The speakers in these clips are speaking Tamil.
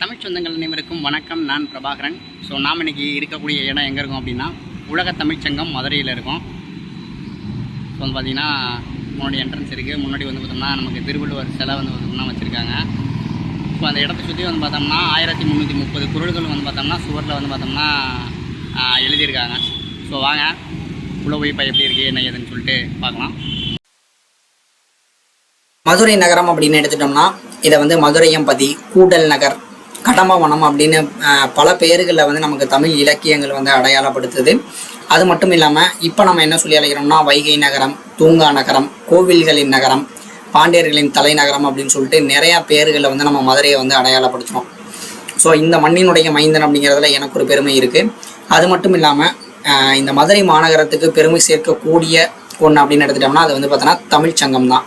தமிழ் சொந்தங்கள் அனைவருக்கும் வணக்கம். நான் பிரபாகரன். ஸோ நாம் இன்னைக்கு இருக்கக்கூடிய இடம் எங்கே இருக்கும் அப்படின்னா உலக தமிழ்ச்சங்கம் மதுரையில் இருக்கும். ஸோ வந்து பார்த்திங்கன்னா முன்னாடி என்ட்ரன்ஸ் இருக்குது முன்னாடி வந்து பார்த்தோம்னா நமக்கு திருவள்ளுவர் சிலை வந்து பார்த்தோம்னா வச்சுருக்காங்க. ஸோ அந்த இடத்த சுற்றி வந்து பார்த்தோம்னா ஆயிரத்தி முந்நூற்றி முப்பது குரல்கள் வந்து பார்த்தோம்னா சுவரில் வந்து பார்த்தோம்னா எழுதியிருக்காங்க. ஸோ வாங்க. உள்ள போய் இப்போ எப்படி இருக்குது என்ன ஏதுன்னு சொல்லிட்டு பார்க்கலாம். மதுரை நகரம் அப்படின்னு எடுத்துட்டோம்னா இதை வந்து மதுரையம்பதி கூடல் நகர் கடம்பவனம் அப்படின்னு பல பெயர்களில் வந்து நமக்கு தமிழ் இலக்கியங்கள் வந்து அடையாளப்படுத்துது. அது மட்டும் இல்லாமல் இப்போ நம்ம என்ன சொல்லி அழைக்கிறோம்னா வைகை நகரம் தூங்கா நகரம் கோவில்களின் நகரம் பாண்டியர்களின் தலைநகரம் அப்படின்னு சொல்லிட்டு நிறையா பேர்களை வந்து நம்ம மதுரையை வந்து அடையாளப்படுத்துகிறோம் ஸோ இந்த மண்ணினுடைய மைந்தன் அப்படிங்கிறதுல எனக்கு ஒரு பெருமை இருக்குது அது மட்டும் இல்லாமல் இந்த மதுரை மாநகரத்துக்கு பெருமை சேர்க்கக்கூடிய ஒன்று அப்படின்னு எடுத்துட்டோம்னா அது வந்து பார்த்தோன்னா தமிழ்ச் சங்கம் தான்.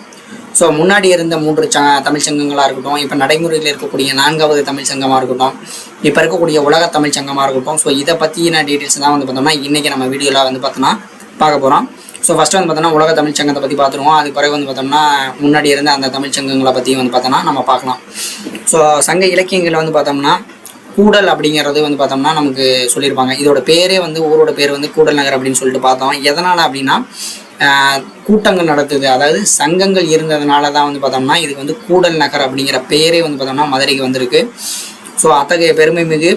ஸோ முன்னாடி இருந்த மூன்று ச தமிழ் சங்கங்களாக இருக்கட்டும் இப்போ நடைமுறையில் இருக்கக்கூடிய நான்காவது தமிழ் சங்கமாக இருக்கட்டும் இப்போ இருக்கக்கூடிய உலக தமிழ் சங்கமாக இருக்கட்டும் ஸோ இதை பற்றின டீட்டெயில்ஸ் தான் வந்து பார்த்தோம்னா இன்றைக்கி நம்ம வீடியோவில் வந்து பார்த்தோன்னா பார்க்க போகிறோம் ஸோ ஃபஸ்ட்டு வந்து பார்த்தோன்னா உலக தமிழ் சங்கத்தை பற்றி பார்த்துருவோம். அது பிறகு வந்து பார்த்தோம்னா முன்னாடி இருந்த அந்த தமிழ் சங்கங்களை பற்றி வந்து பார்த்தோன்னா நம்ம பார்க்கலாம். ஸோ சங்க இலக்கியங்களில் வந்து பார்த்தோம்னா கூடல் அப்படிங்கிறது வந்து பார்த்தோம்னா நமக்கு சொல்லியிருப்பாங்க. இதோட பேரே வந்து ஊரோட பேர் வந்து கூடல் நகர் அப்படின்னு சொல்லிட்டு பார்த்தோம். எதனால் அப்படின்னா கூட்டங்கள் நடத்துது அதாவது சங்கங்கள் இருந்ததுனால தான் வந்து பார்த்தோம்னா இதுக்கு வந்து கூடல் நகர் அப்படிங்கிற பெயரே வந்து பார்த்தோம்னா மதுரைக்கு வந்திருக்கு. ஸோ அத்தகைய பெருமை மிகு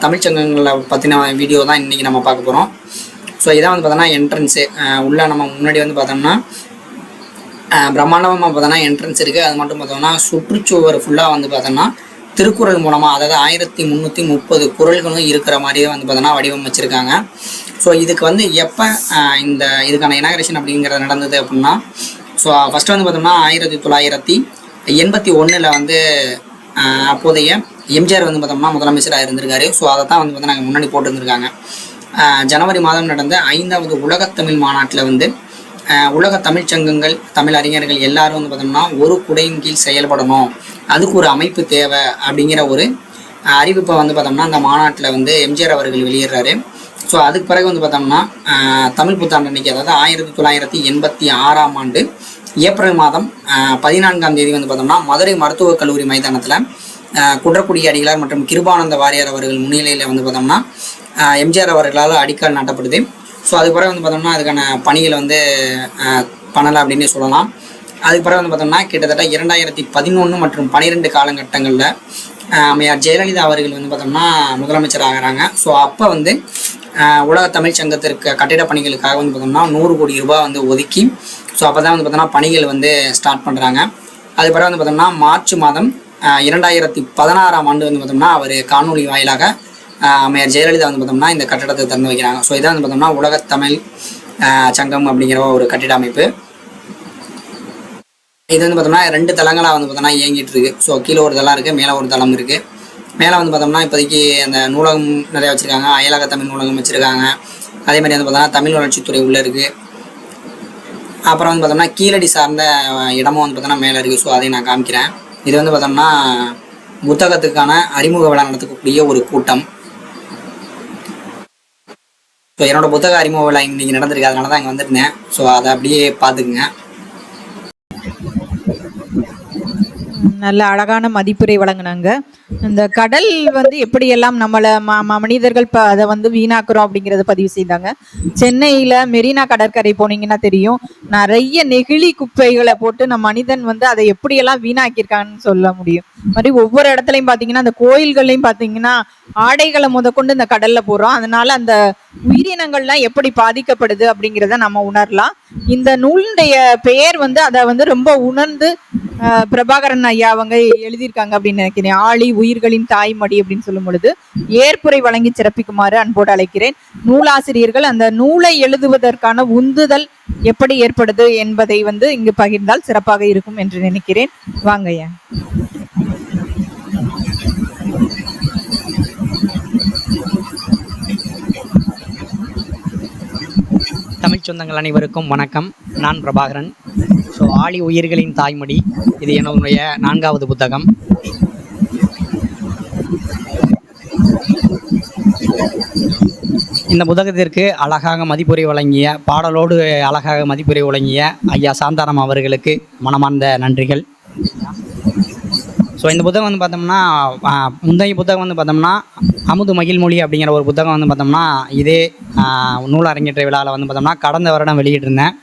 தமிழ் சங்கங்களை பற்றின வீடியோ தான் இன்றைக்கி நம்ம பார்க்க போகிறோம் ஸோ இதான் வந்து பார்த்தோம்னா என்ட்ரன்ஸு உள்ளே நம்ம முன்னாடி வந்து பார்த்தோம்னா பிரம்மாண்டமாக பார்த்தோன்னா என்ட்ரன்ஸ் இருக்குது அது மட்டும் பார்த்தோம்னா சுற்றுச்சுவர் ஃபுல்லாக வந்து பார்த்தோம்னா திருக்குறள் மூலமாக அதாவது ஆயிரத்தி முந்நூற்றி முப்பது குரல்களும் இருக்கிற மாதிரியே வந்து பார்த்தோன்னா வடிவமைச்சிருக்காங்க. ஸோ இதுக்கு வந்து எப்போ இந்த இதுக்கான இனாகரேஷன் அப்படிங்கிறது நடந்தது அப்படின்னா ஸோ ஃபஸ்ட்டு வந்து பார்த்தோம்னா ஆயிரத்தி தொள்ளாயிரத்தி எண்பத்தி ஒன்றில் வந்து அப்போதைய எம்ஜிஆர் வந்து பார்த்தோம்னா முதலமைச்சராக இருந்திருக்காரு. ஸோ அதை தான் வந்து பார்த்தா நாங்கள் முன்னாடி போட்டுருந்துருக்காங்க. ஜனவரி மாதம் நடந்த ஐந்தாவது உலகத்தமிழ் மாநாட்டில் வந்து உலக தமிழ்ச் சங்கங்கள் தமிழ் அறிஞர்கள் எல்லாரும் வந்து பார்த்தோம்னா ஒரு குடையின் கீழ் செயல்படணும். அதுக்கு ஒரு அமைப்பு தேவை அப்படிங்கிற ஒரு அறிவிப்பை வந்து பார்த்தோம்னா அந்த மாநாட்டில் வந்து எம்ஜிஆர் அவர்கள் வெளியிடுறாரு. ஸோ அதுக்கு பிறகு வந்து பார்த்தோம்னா தமிழ் புத்தாண்டு அன்னைக்கு அதாவது ஆயிரத்தி தொள்ளாயிரத்தி எண்பத்தி ஆறாம் ஆண்டு ஏப்ரல் மாதம் பதினான்காம் தேதி வந்து பார்த்தோம்னா மதுரை மருத்துவக் கல்லூரி மைதானத்தில் குன்றக்குடி அடிகளார் மற்றும் கிருபானந்த வாரியார் அவர்கள் முன்னிலையில் வந்து பார்த்தோம்னா எம்ஜிஆர் அவர்களால் அடிக்கல் நாட்டப்படுது. ஸோ அதுக்கு பிறகு வந்து பார்த்தோம்னா அதுக்கான பணிகளை வந்து பண்ணலை அப்படின்னு சொல்லலாம். அதுக்கு பிறகு வந்து பார்த்தோம்னா கிட்டத்தட்ட இரண்டாயிரத்தி பதினொன்று மற்றும் பனிரெண்டு காலகட்டங்களில் அம்மையார் ஜெயலலிதா அவர்கள் வந்து பார்த்தோம்னா முதலமைச்சர் ஆகிறாங்க. ஸோ அப்போ வந்து உலக தமிழ் சங்கத்திற்கு கட்டிட பணிகளுக்காக வந்து பார்த்தோம்னா நூறு கோடி ரூபாய் வந்து ஒதுக்கி ஸோ அப்போ தான் வந்து பார்த்தோம்னா பணிகள் வந்து ஸ்டார்ட் பண்ணுறாங்க அது பிறகு வந்து பார்த்தோம்னா மார்ச் மாதம் இரண்டாயிரத்தி பதினாறாம் ஆண்டு வந்து பார்த்தோம்னா அவர் காணொலி வாயிலாக அம்மையார் ஜெயலலிதா வந்து பார்த்தோம்னா இந்த கட்டடத்தை திறந்து வைக்கிறாங்க. ஸோ இதான் வந்து பார்த்தோம்னா உலக தமிழ் சங்கம் அப்படிங்கிற ஒரு கட்டிட அமைப்பு. இது வந்து பார்த்தோம்னா ரெண்டு தளங்களாக வந்து பார்த்தோம்னா இயங்கிட்டு இருக்கு ஸோ கீழே ஒரு தளம் இருக்குது மேலே ஒரு தளம் இருக்குது மேலே வந்து பார்த்தோம்னா இப்போதைக்கு அந்த நூலகம் நிறையா வச்சுருக்காங்க. அயலக தமிழ் நூலகம் வச்சுருக்காங்க. அதே மாதிரி வந்து பார்த்தோம்னா தமிழ் வளர்ச்சித்துறை உள்ளே இருக்குது அப்புறம் வந்து பார்த்தோம்னா கீழடி சார்ந்த இடமும் வந்து பார்த்தோம்னா மேலே இருக்குது ஸோ அதையும் நான் காமிக்கிறேன். இது வந்து பார்த்தோம்னா புத்தகத்துக்கான அறிமுக விழா நடத்தக்கூடிய ஒரு கூட்டம். ஸோ என்னோட புத்தக அறிமுக விழா இன்றைக்கி நடந்திருக்கு. அதனால தான் இங்கே வந்திருந்தேன். ஸோ அதை அப்படியே பார்த்துக்குங்க. நல்ல அழகான மதிப்புரை வழங்கினாங்க. இந்த கடல் வந்து எப்படியெல்லாம் நம்மளை ம- மனிதர்கள் இப்போ அதை வந்து வீணாக்குறோம் அப்படிங்கிறத பதிவு செய்தாங்க. சென்னையில் மெரினா கடற்கரை போனீங்கன்னா தெரியும். நிறைய நெகிழி குப்பைகளை போட்டு நம்ம மனிதன் வந்து அதை எப்படியெல்லாம் வீணாக்கியிருக்கான்னு சொல்ல முடியும். மாதிரி ஒவ்வொரு இடத்துலையும் பார்த்தீங்கன்னா அந்த கோயில்கள்லையும் பார்த்தீங்கன்னா ஆடைகளை முதற்கொண்டு இந்த கடலில் போகிறோம் அதனால அந்த உயிரினங்கள்லாம் எப்படி பாதிக்கப்படுது அப்படிங்கிறத நம்ம உணரலாம். இந்த நூலுடைய பெயர் வந்து அதை வந்து ரொம்ப உணர்ந்து பிரபாகரன் ஐயா அவங்க எழுதியிருக்காங்க அப்படின்னு நினைக்கிறேன். ஆழி உயிர்களின் தாய்மடி அப்படின்னு சொல்லும் பொழுது ஏற்புரை வழங்கி சிறப்பிக்குமாறு அன்போடு அழைக்கிறேன். நூலாசிரியர்கள் அந்த நூலை எழுதுவதற்கான உந்துதல் எப்படி ஏற்படுது என்பதை வந்து இங்கு பகிர்ந்தால் சிறப்பாக இருக்கும் என்று நினைக்கிறேன். வாங்க ஐயா. தமிழ் சொந்தங்கள் அனைவருக்கும் வணக்கம். நான் பிரபாகரன். ஸோ ஆழி உயிர்களின் தாய்மடி. இது என்னுடைய நான்காவது புத்தகம். இந்த புத்தகத்திற்கு அழகாக மதிப்புரை வழங்கிய பாடலோடு அழகாக மதிப்புரை வழங்கிய ஐயா சாந்தாராம் அவர்களுக்கு மனமார்ந்த நன்றிகள். ஸோ இந்த புத்தகம் வந்து பார்த்தோம்னா முந்தைய புத்தகம் வந்து பார்த்தோம்னா அமுது மகிழ்மொழி அப்படிங்கிற ஒரு புத்தகம் வந்து பார்த்தோம்னா இதே நூலரங்கேற்ற விழாவில் வந்து பார்த்தோம்னா கடந்த வருடம் வெளியிட்டிருந்தேன்.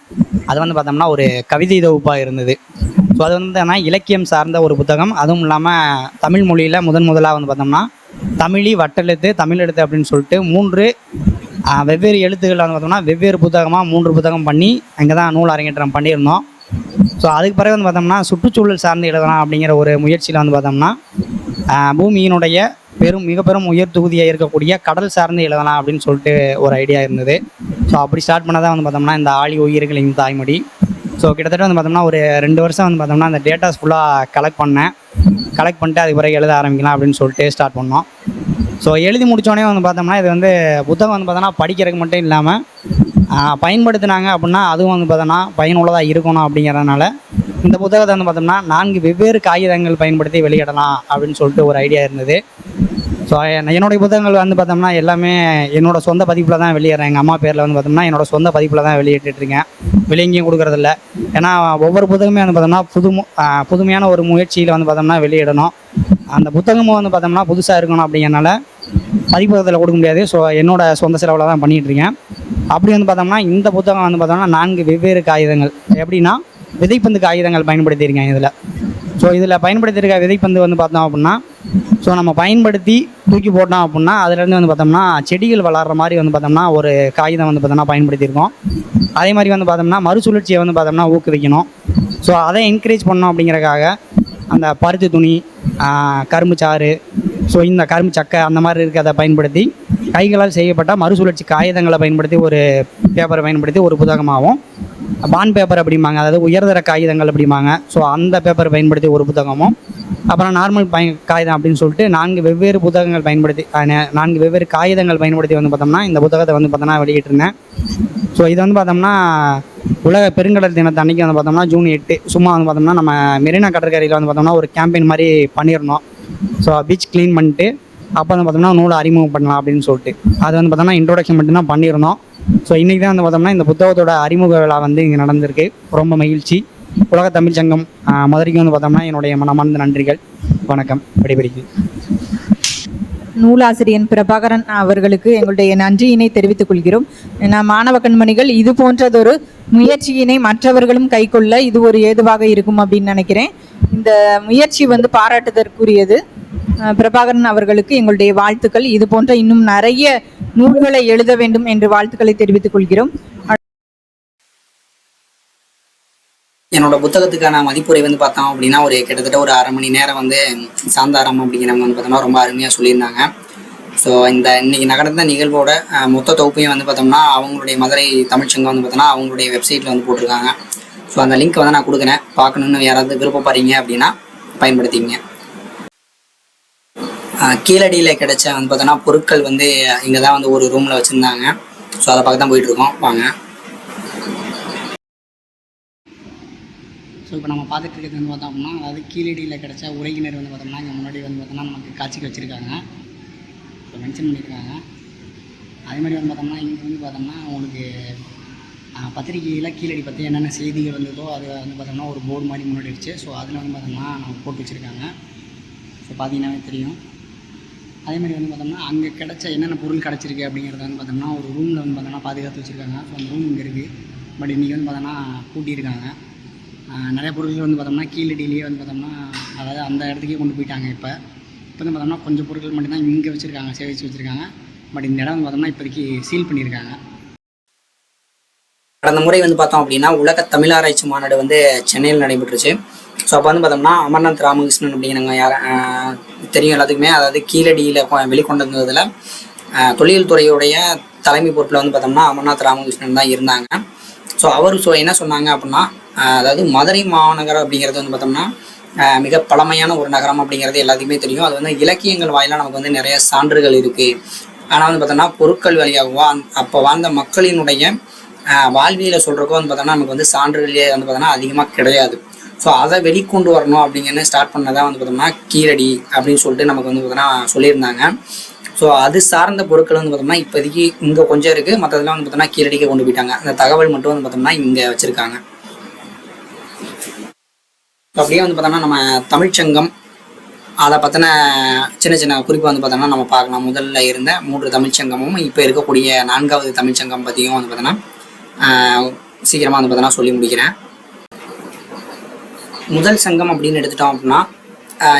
அது வந்து பார்த்தோம்னா ஒரு கவிதை தொகுப்பாக இருந்தது. ஸோ அது வந்து இலக்கியம் சார்ந்த ஒரு புத்தகம். அதுவும் இல்லாமல் தமிழ் மொழியில் முதன் முதலாக வந்து பார்த்தோம்னா தமிழி வட்டெழுத்து தமிழ் எழுத்து அப்படின்னு சொல்லிட்டு மூன்று வெவ்வேறு எழுத்துக்கள் வந்து பார்த்தோம்னா வெவ்வேறு புத்தகமாக மூன்று புத்தகம் பண்ணி அங்கே தான் நூல் அரங்கேற்றம் பண்ணியிருந்தோம். ஸோ அதுக்கு பிறகு வந்து பார்த்தோம்னா சுற்றுச்சூழல் சார்ந்து எழுதலாம் அப்படிங்கிற ஒரு முயற்சியில் வந்து பார்த்தோம்னா பூமியினுடைய பெரும் மிக பெரும் உயர் தொகுதியாக இருக்கக்கூடிய கடல் சார்ந்து எழுதலாம் அப்படின்னு சொல்லிட்டு ஒரு ஐடியா இருந்தது. ஸோ அப்படி ஸ்டார்ட் பண்ணதான் வந்து பார்த்தோம்னா இந்த ஆழி உயிர்களின் தாய்மொழி. ஸோ கிட்டத்தட்ட வந்து பார்த்தோம்னா ஒரு ரெண்டு வருஷம் வந்து பார்த்தோம்னா அந்த டேட்டாஸ் ஃபுல்லாக கலெக்ட் பண்ணேன். கலெக்ட் பண்ணிட்டு அதுக்கு பிறகு எழுத ஆரம்பிக்கலாம் அப்படின்னு சொல்லிட்டு ஸ்டார்ட் பண்ணோம். ஸோ எழுதி முடித்தோடனே வந்து பார்த்தோம்னா இது வந்து புத்தகம் வந்து பார்த்தோன்னா படிக்கிறதுக்கு மட்டும் இல்லாமல் பயன்படுத்தினாங்க அப்படின்னா அதுவும் வந்து பார்த்தோன்னா பயனுள்ளதாக இருக்கணும் அப்படிங்கிறதுனால இந்த புத்தகத்தை வந்து பார்த்தோம்னா நான்கு வெவ்வேறு காகிதங்கள் பயன்படுத்தி வெளியிடலாம் அப்படின்னு சொல்லிட்டு ஒரு ஐடியா இருந்தது. ஸோ என்னுடைய புத்தகங்கள் வந்து பார்த்தோம்னா எல்லாமே என்னோட சொந்த பதிப்பில் தான் வெளியிடுறேன் எங்கள் அம்மா பேரில் வந்து பார்த்தோம்னா என்னோட சொந்த பதிப்பில் தான் வெளியிட்டுருக்கேன் வெளியே எங்கேயும் கொடுக்குறதில்ல. ஏன்னா ஒவ்வொரு புத்தகமே வந்து பார்த்தோம்னா புது புதுமையான ஒரு முயற்சியில் வந்து பார்த்தோம்னா வெளியிடணும். அந்த புத்தகமும் வந்து பார்த்தோம்னா புதுசாக இருக்கணும் அப்படிங்கிறனால பதிப்பகத்தில் கொடுக்க முடியாது. ஸோ என்னோட சொந்த செலவில் தான் பண்ணிகிட்டு இருக்கேன். அப்படி வந்து பார்த்தோம்னா இந்த புத்தகம் வந்து பார்த்தோம்னா நான்கு வெவ்வேறு காகிதங்கள். எப்படின்னா விதைப்பந்து காகிதங்கள் பயன்படுத்தியிருக்கேன் இதில். ஸோ இதில் பயன்படுத்தியிருக்க விதைப்பந்து வந்து பார்த்தோம் அப்படின்னா ஸோ நம்ம பயன்படுத்தி தூக்கி போட்டோம் அப்படின்னா அதுலேருந்து வந்து பார்த்தோம்னா செடிகள் வளர்கிற மாதிரி வந்து பார்த்தோம்னா ஒரு காகிதம் வந்து பார்த்தோம்னா பயன்படுத்தியிருக்கோம். அதே மாதிரி வந்து பார்த்தோம்னா மறுசுழற்சியை வந்து பார்த்தோம்னா ஊக்குவிக்கணும். ஸோ அதை என்கரேஜ் பண்ணோம் அப்படிங்கிறக்காக அந்த பருத்தி துணி கரும்பு சாறு ஸோ இந்த கரும்பு சக்கை அந்த மாதிரி இருக்கிறத பயன்படுத்தி கைகளால் செய்யப்பட்ட மறுசுழற்சி காகிதங்களை பயன்படுத்தி ஒரு பேப்பரை பயன்படுத்தி ஒரு புத்தகமாகவும் பான் பேப்பர் அப்படிம்பாங்க. அதாவது உயர்தர காகிதங்கள் அப்படிம்பாங்க. ஸோ அந்த பேப்பர் பயன்படுத்தி ஒரு புத்தகமும் அப்புறம் நார்மல் பய காகிதம் அப்படின்னு சொல்லிட்டு நான்கு வெவ்வேறு புத்தகங்கள் பயன்படுத்தி நான்கு வெவ்வேறு காகிதங்கள் பயன்படுத்தி வந்து பார்த்தோம்னா இந்த புத்தகத்தை வந்து பார்த்தோம்னா வெளியிட்டிருந்தேன். ஸோ இது வந்து பார்த்தோம்னா உலக பெருங்கடல் தினத்தை அன்றைக்கி வந்து பார்த்தோம்னா ஜூன் எட்டு. சும்மா வந்து பார்த்தோம்னா நம்ம மெரினா கடற்கரையில் வந்து பார்த்தோம்னா ஒரு கேம்பெயின் மாதிரி பண்ணியிருந்தோம். ஸோ பீச் க்ளீன் பண்ணிட்டு அப்போ வந்து பார்த்தோம்னா நூலை அறிமுகம் பண்ணலாம் அப்படின்னு சொல்லிட்டு. அது வந்து பார்த்தோம்னா இன்ட்ரோடக்ஷன் மட்டும்தான் பண்ணியிருந்தோம். ஸோ இன்றைக்கி தான் வந்து பார்த்தோம்னா இந்த புத்தகத்தோட அறிமுக விழா வந்து இங்கே நடந்திருக்கு. ரொம்ப மகிழ்ச்சி. உலக தமிழ் சங்கம் மதுரைக்கு வந்து பார்த்தோம்னா என்னுடைய மனமார்ந்த நன்றிகள். வணக்கம். விடைபெறுகிறேன். நூலாசிரியன் பிரபாகரன் அவர்களுக்கு எங்களுடைய நன்றியினை தெரிவித்துக் கொள்கிறோம். நான் மாணவ கண்மணிகள் இது போன்றதொரு முயற்சியினை மற்றவர்களும் கைக்கொள்ள இது ஒரு ஏதுவாக இருக்கும் அப்படின்னு நினைக்கிறேன். இந்த முயற்சி வந்து பாராட்டுதற்குரியது. பிரபாகரன் அவர்களுக்கு எங்களுடைய வாழ்த்துக்கள். இது போன்ற இன்னும் நிறைய நூல்களை எழுத வேண்டும் என்று வாழ்த்துக்களை தெரிவித்துக் கொள்கிறோம். என்னோட புத்தகத்துக்கான மதிப்புரை வந்து பார்த்தோம் அப்படின்னா ஒரு கிட்டத்தட்ட ஒரு அரை மணி நேரம் வந்து சாந்தாரம் அப்படிங்கிறவங்க வந்து பார்த்தோம்னா ரொம்ப அருமையாக சொல்லியிருந்தாங்க. ஸோ இந்த இன்னைக்கு நடந்த நிகழ்வோட மொத்த தொகுப்பையும் வந்து பார்த்தோம்னா அவங்களுடைய மதுரை தமிழ்ச்சங்கம் வந்து பார்த்தோம்னா அவங்களுடைய வெப்சைட்டில் வந்து போட்டிருக்காங்க. ஸோ அந்த லிங்க் வந்து நான் கொடுக்குறேன். பார்க்கணுன்னு யாராவது விருப்பப்படுறீங்க அப்படின்னா பயன்படுத்திங்க கீழடியில் கிடைச்ச வந்து பார்த்தோன்னா பொருட்கள் வந்து இங்கே தான் வந்து ஒரு ரூமில் வச்சுருந்தாங்க. ஸோ அதை பார்க்க தான் போயிட்டுருக்கோம். வாங்க. ஸோ இப்போ நம்ம பார்த்துட்டு இருக்கிறது வந்து பார்த்தோம் அப்படின்னா அதாவது கீழடியில் கிடைச்ச உரையினர் வந்து பார்த்தோம்னா இங்கே முன்னாடி வந்து பார்த்தோம்னா நமக்கு காட்சிக்கு வச்சுருக்காங்க. ஸோ மென்ஷன் பண்ணியிருக்காங்க. அதே மாதிரி வந்து பார்த்தோம்னா இங்கே வந்து பார்த்தோம்னா உங்களுக்கு பத்திரிகையில் கீழடி பற்றி என்னென்ன செய்திகள் வந்ததோ அது வந்து பார்த்தோம்னா ஒரு போர்டு மாதிரி முன்னாடி வச்சு ஸோ அதில் வந்து பார்த்தோம்னா நம்ம போட்டு வச்சுருக்காங்க. ஸோ பார்த்தீங்கன்னாவே தெரியும். அதே மாதிரி வந்து பார்த்தோம்னா அங்கே கிடச்ச என்னென்ன பொருள் கிடச்சிருக்கு அப்படிங்கிறத வந்து பார்த்தோம்னா ஒரு ரூமில் வந்து பார்த்தோம்னா பாதுகாத்து வச்சுருக்காங்க. ஸோ அந்த ரூம் இங்கே இருக்குது பட் இன்றைக்கி வந்து பார்த்தோம்னா பூட்டியிருக்காங்க நிறைய பொருட்கள் வந்து பார்த்தோம்னா கீழடியிலேயே வந்து பார்த்தோம்னா அதாவது அந்த இடத்துக்கே கொண்டு போயிட்டாங்க இப்போ. இப்போ வந்து பார்த்தோம்னா கொஞ்சம் பொருட்கள் மட்டும்தான் இங்கே வச்சுருக்காங்க சேவிச்சு வச்சுருக்காங்க. பட் இந்த இடம் வந்து பார்த்தோம்னா இப்போதைக்கு சீல் பண்ணியிருக்காங்க. கடந்த முறை வந்து பார்த்தோம் அப்படின்னா உலக தமிழாராய்ச்சி மாநாடு வந்து சென்னையில் நடைபெற்றுச்சு. ஸோ அப்போ வந்து பார்த்தோம்னா அமர்நாத் ராமகிருஷ்ணன் அப்படிங்கிறவங்க யார்? தெரியும் எல்லாத்துக்குமே. அதாவது கீழடியில் கொ- வெளிக்கொண்டு வந்ததில் தொழில் துறையுடைய தலைமை பொறுப்பில் வந்து பார்த்தோம்னா அமர்நாத் ராமகிருஷ்ணன் தான் இருந்தாங்க. ஸோ அவர் ஸோ என்ன சொன்னாங்க அப்படின்னா அதாவது மதுரை மாநகரம் அப்படிங்கிறது வந்து பார்த்தோம்னா மிக பழமையான ஒரு நகரம் அப்படிங்கிறது எல்லாத்துக்குமே தெரியும். அது வந்து இலக்கியங்கள் வாயிலாக நமக்கு வந்து நிறைய சான்றுகள் இருக்குது ஆனால் வந்து பார்த்தோம்னா பொருட்கள் வழியாகவோ அப்போ வாழ்ந்த மக்களினுடைய வாழ்வியில் வாழ்வியலை சொல்கிறக்கோ வந்து பார்த்தோம்னா நமக்கு வந்து சான்றுகளே வந்து பார்த்தோம்னா அதிகமாக கிடையாது. ஸோ அதை வெளிக்கொண்டு வரணும் அப்படிங்கிறது ஸ்டார்ட் பண்ணதான் வந்து பார்த்தோம்னா கீழடி அப்படின்னு சொல்லிட்டு நமக்கு வந்து பார்த்தோம்னா சொல்லியிருந்தாங்க. ஸோ அது சார்ந்த பொருட்கள் வந்து பார்த்தோம்னா இப்போதைக்கு இங்கே கொஞ்சம் இருக்குது மற்றதெல்லாம் வந்து பார்த்தோம்னா கீழடிக்கு கொண்டு போயிட்டாங்க. அந்த தகவல் மட்டும் வந்து பார்த்தோம்னா இங்கே வச்சுருக்காங்க. அப்படியே வந்து பார்த்தோம்னா நம்ம தமிழ்ச்சங்கம் அதை பற்றின சின்ன சின்ன குறிப்பு வந்து பார்த்தோம்னா நம்ம பார்க்கலாம். முதல்ல இருந்த மூன்று தமிழ்ச்சங்கமும் இப்போ இருக்கக்கூடிய நான்காவது தமிழ்ச்சங்கம் பற்றியும் வந்து பார்த்தோன்னா சீக்கிரமாக வந்து பார்த்தோன்னா சொல்லி முடிக்கிறேன். முதல் சங்கம் அப்படின்னு எடுத்துட்டோம் அப்படின்னா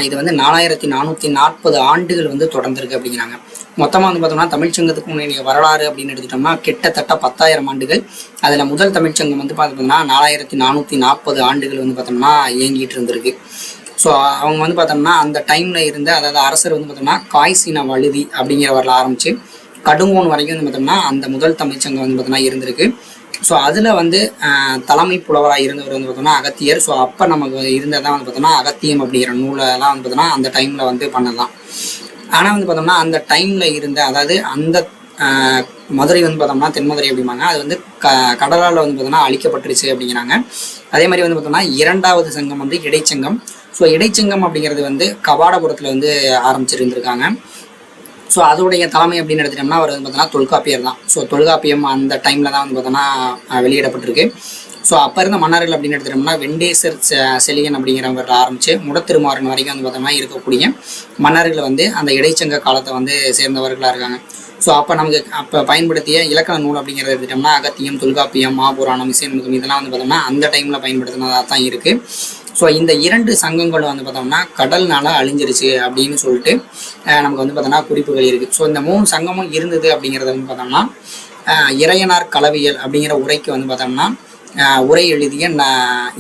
இது வந்து நாலாயிரத்தி நானூற்றி நாற்பது ஆண்டுகள் வந்து தொடர்ந்துருக்கு அப்படிங்கிறாங்க. மொத்தமாக வந்து பார்த்தோம்னா தமிழ்ச்சங்கத்துக்கு முன்னைய வரலாறு அப்படின்னு எடுத்துட்டோம்னா கிட்டத்தட்ட பத்தாயிரம் ஆண்டுகள். அதில் முதல் தமிழ்ச்சங்கம் வந்து பார்த்தோம்னா நாலாயிரத்தி நானூற்றி நாற்பது ஆண்டுகள் வந்து பார்த்தோம்னா இயங்கிட்டு இருந்திருக்கு. ஸோ அவங்க வந்து பார்த்தோம்னா அந்த டைமில் இருந்த அதாவது அரசர் வந்து பார்த்தோம்னா காய்சின வழுதி அப்படிங்கிற வரல ஆரம்பித்து கடுங்கோன் வரைக்கும் வந்து பார்த்தோம்னா அந்த முதல் தமிழ்ச்சங்கம் வந்து பார்த்தோம்னா இருந்திருக்கு. ஸோ அதில் வந்து தலைமை புலவராக இருந்தவர் வந்து பார்த்தோம்னா அகத்தியர். ஸோ அப்போ நமக்கு இருந்ததான் வந்து பார்த்தோம்னா அகத்தியம் அப்படிங்கிற நூலெல்லாம் வந்து பார்த்தோம்னா அந்த டைமில் வந்து பண்ணலாம் ஆனால் வந்து பார்த்தோம்னா அந்த டைமில் இருந்த அதாவது அந்த மதுரை வந்து பார்த்தோம்னா தென்மதுரை அப்படிம்பாங்க. அது வந்து க கடலால் வந்து பார்த்தோம்னா அழிக்கப்பட்டுருச்சு அப்படிங்கிறாங்க. அதே மாதிரி வந்து பார்த்தோம்னா இரண்டாவது சங்கம் வந்து இடைச்சங்கம். ஸோ இடைச்சங்கம் அப்படிங்கிறது வந்து கபாடபுரத்தில் வந்து ஆரம்பிச்சிருந்துருக்காங்க. ஸோ அதோடைய தலைமை அப்படின்னு எடுத்துட்டோம்னா அவர் வந்து பார்த்தோன்னா தொல்காப்பியர் தான். ஸோ தொல்காப்பியம் அந்த டைமில் தான் வந்து பார்த்தோன்னா வெளியிடப்பட்டிருக்கு. ஸோ அப்போ இருந்த மன்னர்கள் அப்படின்னு எடுத்துட்டோம்னா வெண்டேசர் செலியன் அப்படிங்கிறவங்க ஆரம்பித்து முடத்திருமாறன் வரைக்கும் வந்து பார்த்தோம்னா இருக்கக்கூடிய மன்னர்கள் வந்து அந்த இடைச்சங்க காலத்தை வந்து சேர்ந்தவர்களாக இருக்காங்க. ஸோ அப்போ நமக்கு அப்போ பயன்படுத்திய இலக்கண நூல் அப்படிங்கிறத எடுத்துட்டோம்னா அகத்தியம் தொல்காப்பியம் மாபுராணம் இசைமுகம் இதெல்லாம் வந்து பார்த்தோம்னா அந்த டைமில் பயன்படுத்தினதாக தான் இருக்குது ஸோ இந்த இரண்டு சங்கங்களும் வந்து பார்த்தோம்னா கடல்னால அழிஞ்சிருச்சு அப்படின்னு சொல்லிட்டு நமக்கு வந்து பார்த்தோம்னா குறிப்புகள் இருக்குது ஸோ இந்த மூணு சங்கமும் இருந்தது அப்படிங்கிறத வந்து பார்த்தோம்னா இறையனார் கலவியல் அப்படிங்கிற உரைக்கு வந்து பார்த்தோம்னா உரை எழுதிய ந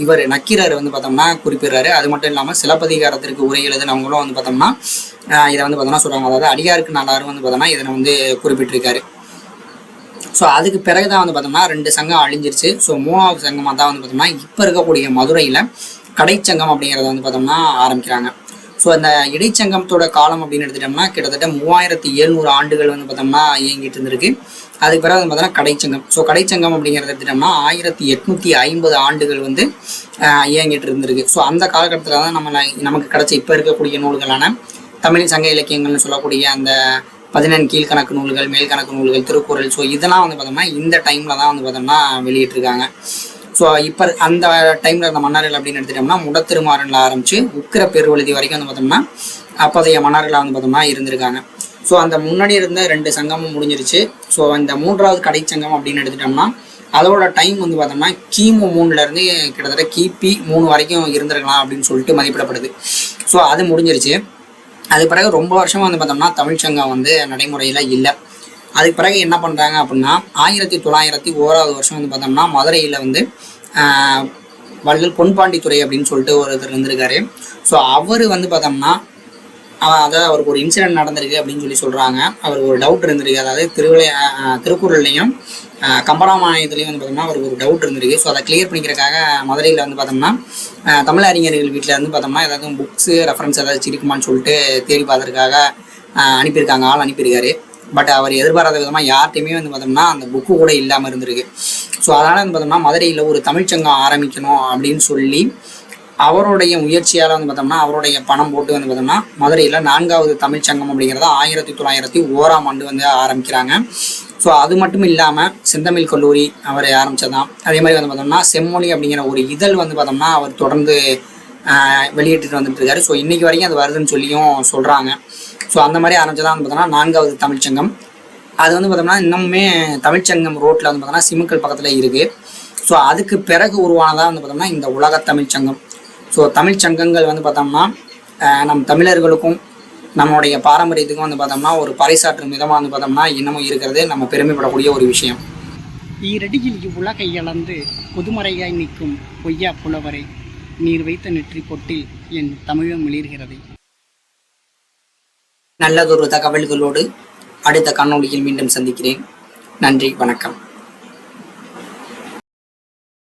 இவர் நக்கீரர் வந்து பார்த்தோம்னா குறிப்பிடுறாரு. அது மட்டும் இல்லாமல் சிலப்பதிகாரத்திற்கு உரை எழுதினவங்களும் வந்து பார்த்தோம்னா இதை வந்து பார்த்தோம்னா சொல்கிறாங்க அதாவது அடியாருக்கு நாளாரும் வந்து பார்த்தோம்னா இதனை வந்து குறிப்பிட்டிருக்காரு. ஸோ அதுக்கு பிறகு தான் வந்து பார்த்தோம்னா ரெண்டு சங்கம் அழிஞ்சிருச்சு. ஸோ மூணாவது சங்கமாக தான் வந்து பார்த்தோம்னா இப்போ இருக்கக்கூடிய மதுரையில் கடைச்சங்கம் அப்படிங்கிறத வந்து பார்த்தோம்னா ஆரம்பிக்கிறாங்க. ஸோ அந்த இடைச்சங்கத்தோட காலம் அப்படின்னு எடுத்துட்டோம்னா கிட்டத்தட்ட மூவாயிரத்தி எழுநூறு ஆண்டுகள் வந்து பார்த்தோம்னா இயங்கிட்டு இருந்திருக்கு. அதுக்கு பிறகு வந்து பார்த்தோம்னா கடைச்சங்கம். ஸோ கடைச்சங்கம் அப்படிங்கிறத எடுத்துட்டோம்னா ஆயிரத்தி எட்நூற்றி ஐம்பது ஆண்டுகள் வந்து இயங்கிட்டு இருந்திருக்கு. ஸோ அந்த காலகட்டத்தில் தான் நம்ம நமக்கு கிடைச்ச இப்போ இருக்கக்கூடிய நூல்களான தமிழ் சங்க இலக்கியங்கள்னு சொல்லக்கூடிய அந்த பதினெண் கீழ்கணக்கு நூல்கள் மேல்கணக்கு நூல்கள் திருக்குறள். ஸோ இதெல்லாம் வந்து பார்த்தோம்னா இந்த டைமில் தான் வந்து பார்த்தோம்னா வெளியிட்டிருக்காங்க. ஸோ இப்போ அந்த டைமில் இருந்த மன்னர்கள் அப்படின்னு எடுத்துட்டோம்னா முடத்திருமாறனில் ஆரம்பித்து உக்கிர பெருவழுதி வரைக்கும் வந்து பார்த்தோம்னா அப்போதைய மன்னர்களாக வந்து பார்த்தோம்னா இருந்திருக்காங்க. ஸோ அந்த முன்னாடி இருந்த ரெண்டு சங்கமும் முடிஞ்சிருச்சு. ஸோ அந்த மூன்றாவது கடைச்சங்கம் அப்படின்னு எடுத்துட்டோம்னா அதோட டைம் வந்து பார்த்தோம்னா கிமு மூணுலேருந்து கிட்டத்தட்ட கிபி மூணு வரைக்கும் இருந்திருக்கலாம் அப்படின்னு சொல்லிட்டு மதிப்பிடப்படுது. ஸோ அது முடிஞ்சிருச்சு. அதுக்கு பிறகு ரொம்ப வருஷமாக வந்து பார்த்தோம்னா தமிழ்ச்சங்கம் வந்து நடைமுறையில் இல்லை. அதுக்கு பிறகு என்ன பண்ணுறாங்க அப்படின்னா ஆயிரத்தி தொள்ளாயிரத்தி ஓராவது வருஷம் வந்து பார்த்தோம்னா மதுரையில் வந்து வள்ளல் பொன்பாண்டித்துறை அப்படின்னு சொல்லிட்டு ஒருத்தர் இருந்திருக்காரு. ஸோ அவர் வந்து பார்த்தோம்னா அதாவது அவருக்கு ஒரு இன்சிடென்ட் நடந்திருக்கு அப்படின்னு சொல்லி சொல்கிறாங்க அவருக்கு ஒரு டவுட் இருந்திருக்கு. அதாவது திருவிழை திருக்குறள்லையும் ஆஹ், வந்து பார்த்தோம்னா அவருக்கு ஒரு டவுட் இருந்திருக்கு. ஸோ அதை கிளியர் பண்ணிக்கிறதுக்காக மதுரையில் வந்து பார்த்தோம்னா தமிழ் அறிஞர்கள் வீட்டில் வந்து பார்த்தோம்னா ஏதாவது புக்ஸு ரெஃபரன்ஸ் ஏதாச்சும் இருக்குமான்னு சொல்லிட்டு தேடி பார்த்துருக்காக அனுப்பியிருக்காங்க. ஆள் அனுப்பியிருக்காரு. பட் அவர் எதிர்பாராத விதமாக யார்கிட்டையுமே வந்து பார்த்தோம்னா அந்த புக்கு கூட இல்லாமல் இருந்திருக்கு. ஸோ அதனால் வந்து பார்த்தோம்னா மதுரையில் ஒரு தமிழ்ச்சங்கம் ஆரம்பிக்கணும் அப்படின்னு சொல்லி அவருடைய முயற்சியால் வந்து பார்த்தோம்னா அவருடைய பணம் போட்டு வந்து பார்த்தோம்னா மதுரையில் நான்காவது தமிழ்ச்சங்கம் அப்படிங்கிறத ஆயிரத்தி தொள்ளாயிரத்தி ஓராம் ஆண்டு வந்து ஆரம்பிக்கிறாங்க. ஸோ அது மட்டும் இல்லாமல் செந்தமிழ் கல்லூரி அவர் ஆரம்பித்ததான் அதே மாதிரி வந்து பார்த்தோம்னா செம்மொழி அப்படிங்கிற ஒரு இதழ் வந்து பார்த்தோம்னா அவர் தொடர்ந்து வெளியிட்டு வெளியிட்டுட்டு வந்துட்டு இருக்காரு. ஸோ இன்னைக்கு வரைக்கும் அது வருதுன்னு சொல்லியும் சொல்கிறாங்க ஸோ அந்த மாதிரி ஆரம்பிச்சதான் பார்த்தோம்னா நான்காவது தமிழ்ச்சங்கம் அது வந்து பார்த்தோம்னா இன்னுமே தமிழ்ச்சங்கம் ரோட்டில் வந்து பார்த்தோம்னா சிமுக்கல் பக்கத்தில் இருக்குது ஸோ அதுக்கு பிறகு உருவானதாக வந்து பார்த்தோம்னா இந்த உலக தமிழ்ச்சங்கம் ஸோ தமிழ்ச்சங்கங்கள் வந்து பார்த்தோம்னா நம் தமிழர்களுக்கும் நம்மளுடைய பாரம்பரியத்துக்கும் வந்து பார்த்தோம்னா ஒரு பறைசாற்றும் விதமாக வந்து பார்த்தோம்னா இன்னமும் இருக்கிறது. நம்ம பெருமைப்படக்கூடிய ஒரு விஷயம். ஈரடியில் இவ்வுலகை இழந்து புதுமறையாய் நிற்கும் பொய்யா புலவரை. நீர் வைத்த நெற்றி பொட்டில் என் தமிழம் மிளிர்கிறது நல்லதொரு தகவல்களோடு அடுத்த காணொளியில் மீண்டும் சந்திக்கிறேன். நன்றி வணக்கம்.